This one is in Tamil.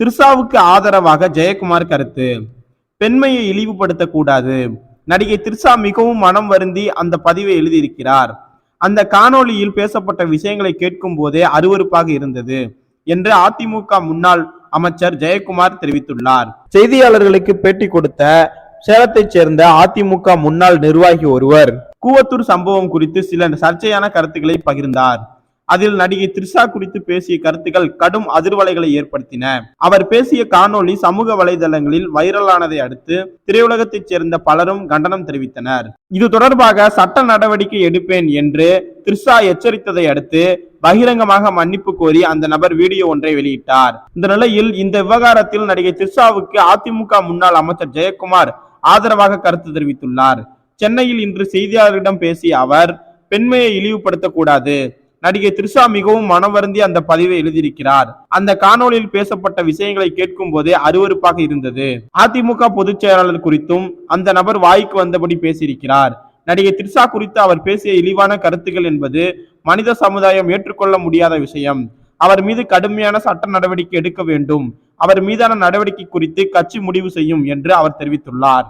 திரிஷாவுக்கு ஆதரவாக ஜெயக்குமார் கருத்து. பெண்மையை இழிவுபடுத்த கூடாது நடிகை திரிஷா மிகவும் மனம் வருந்தி அந்த பதிவை எழுதியிருக்கிறார். அந்த காணொளியில் பேசப்பட்ட விஷயங்களை கேட்கும் போதே அருவருப்பாக இருந்தது என்று அதிமுக முன்னாள் அமைச்சர் ஜெயக்குமார் தெரிவித்துள்ளார். செய்தியாளர்களுக்கு பேட்டி கொடுத்த சேலத்தைச் சேர்ந்த அதிமுக முன்னாள் நிர்வாகி ஒருவர். கூவத்தூர் சம்பவம் குறித்து சில சர்ச்சையான கருத்துக்களை பகிர்ந்தார். அதில் நடிகை த்ரிஷா குறித்து பேசிய கருத்துக்கள் கடும் அதிர்வலைகளை ஏற்படுத்தின. அவர் பேசிய காணொளி சமூக வலைதளங்களில் வைரலானதை அடுத்து திரையுலகத்தைச் சேர்ந்த பலரும் கண்டனம் தெரிவித்தனர். இது தொடர்பாக சட்ட நடவடிக்கை எடுப்பேன் என்று த்ரிஷா எச்சரித்ததை அடுத்து பகிரங்கமாக மன்னிப்பு கோரி அந்த நபர் வீடியோ ஒன்றை வெளியிட்டார். இந்த நிலையில் இந்த விவகாரத்தில் நடிகை த்ரிஷாவுக்கு அதிமுக முன்னாள் அமைச்சர் ஜெயக்குமார் ஆதரவாக கருத்து தெரிவித்துள்ளார். சென்னையில் இன்று செய்தியாளர்களிடம் பேசிய அவர் பெண்மையை இழிவுபடுத்தக்கூடாது. நடிகை த்ரிஷா மிகவும் மனம் வருந்தி அந்த பதிவை எழுதியிருக்கிறார். அந்த காணொளியில் பேசப்பட்ட விஷயங்களை கேட்கும் போதே அருவருப்பாக இருந்தது. அதிமுக பொதுச் செயலாளர் குறித்தும் அந்த நபர் வாய்க்கு வந்தபடி பேசியிருக்கிறார். நடிகை த்ரிஷா குறித்து அவர் பேசிய இழிவான கருத்துக்கள் என்பது மனித சமுதாயம் ஏற்றுக்கொள்ள முடியாத விஷயம். அவர் மீது கடுமையான சட்ட நடவடிக்கை எடுக்க வேண்டும். அவர் மீதான நடவடிக்கை குறித்து கட்சி முடிவு செய்யும் என்று அவர் தெரிவித்துள்ளார்.